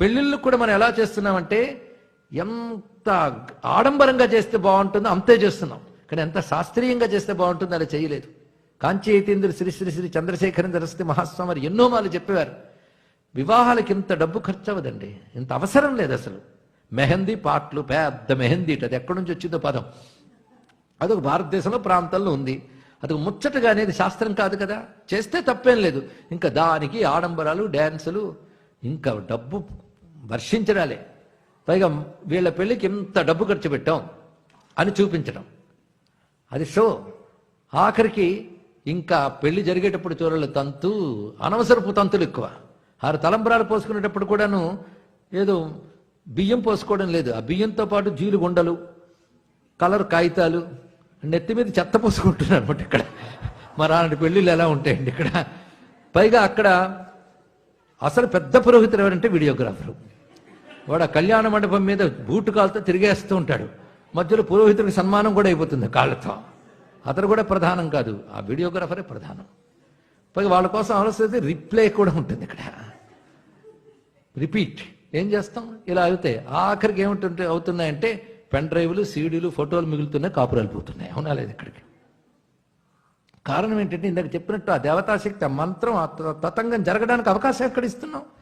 పెళ్ళిళ్ళు కూడా మనం ఎలా చేస్తున్నామంటే ఎంత ఆడంబరంగా చేస్తే బాగుంటుందో అంతే చేస్తున్నాం. కానీ ఎంత శాస్త్రీయంగా చేస్తే బాగుంటుందో అలా చేయలేదు. కాంచి శ్రీ శ్రీ శ్రీ చంద్రశేఖరం సరస్వతి మహాస్వామి ఎన్నో మాలు చెప్పేవారు. వివాహాలకి ఇంత డబ్బు ఖర్చు అవ్వదండి. ఇంత అవసరం లేదు అసలు. మెహందీ పాటలు పెద్ద మెహందీ అది ఎక్కడి నుంచి వచ్చిందో పదం. అదొక భారతదేశంలో ప్రాంతంలో ఉంది. అది ముచ్చటగా అనేది శాస్త్రం కాదు కదా. చేస్తే తప్పేం లేదు. ఇంకా దానికి ఆడంబరాలు డ్యాన్సులు ఇంకా డబ్బు వర్షించడాలే. పైగా వీళ్ళ పెళ్ళికి ఇంత డబ్బు ఖర్చు పెట్టాం అని చూపించడం అది షో. ఆఖరికి ఇంకా పెళ్ళి జరిగేటప్పుడు చూడాలి తంతు అనవసరపు తంతులు ఎక్కువ. ఆరు తలంబరాలు పోసుకునేటప్పుడు కూడాను ఏదో బియ్యం పోసుకోవడం లేదు. ఆ బియ్యంతో పాటు జీలు గుండలు కలర్ కాగితాలు నెత్తి మీద చెత్త పోసుకుంటున్నారు అనమాట ఇక్కడ. మరి అలాంటి పెళ్ళిళ్ళు ఎలా ఉంటాయండి ఇక్కడ. పైగా అక్కడ అసలు పెద్ద పురోహితులు ఎవరంటే వీడియోగ్రాఫరు. వాడు ఆ కళ్యాణ మండపం మీద బూటు కాలుతో తిరిగేస్తూ ఉంటాడు. మధ్యలో పురోహితుడికి సన్మానం కూడా అయిపోతుంది కాళ్ళతో. అతను కూడా ప్రధానం కాదు ఆ వీడియోగ్రాఫరే ప్రధానం. పైగా వాళ్ళ కోసం ఆలోచిస్తే రిప్లే కూడా ఉంటుంది ఇక్కడ. రిపీట్. ఏం చేస్తాం? ఇలా అయితే ఆఖరికి ఏమిటంటే అవుతున్నాయంటే పెన్ డ్రైవ్లు సీడీలు ఫోటోలు మిగులుతున్నాయి కాపురాలు పోతున్నాయి. అవునా లేదు ఇక్కడికి? కారణం ఏంటంటే ఇందాక చెప్పినట్టు ఆ దేవతాశక్తి ఆ మంత్రం ఆ తతంగం జరగడానికి అవకాశం ఎక్కడ ఇస్తున్నాం?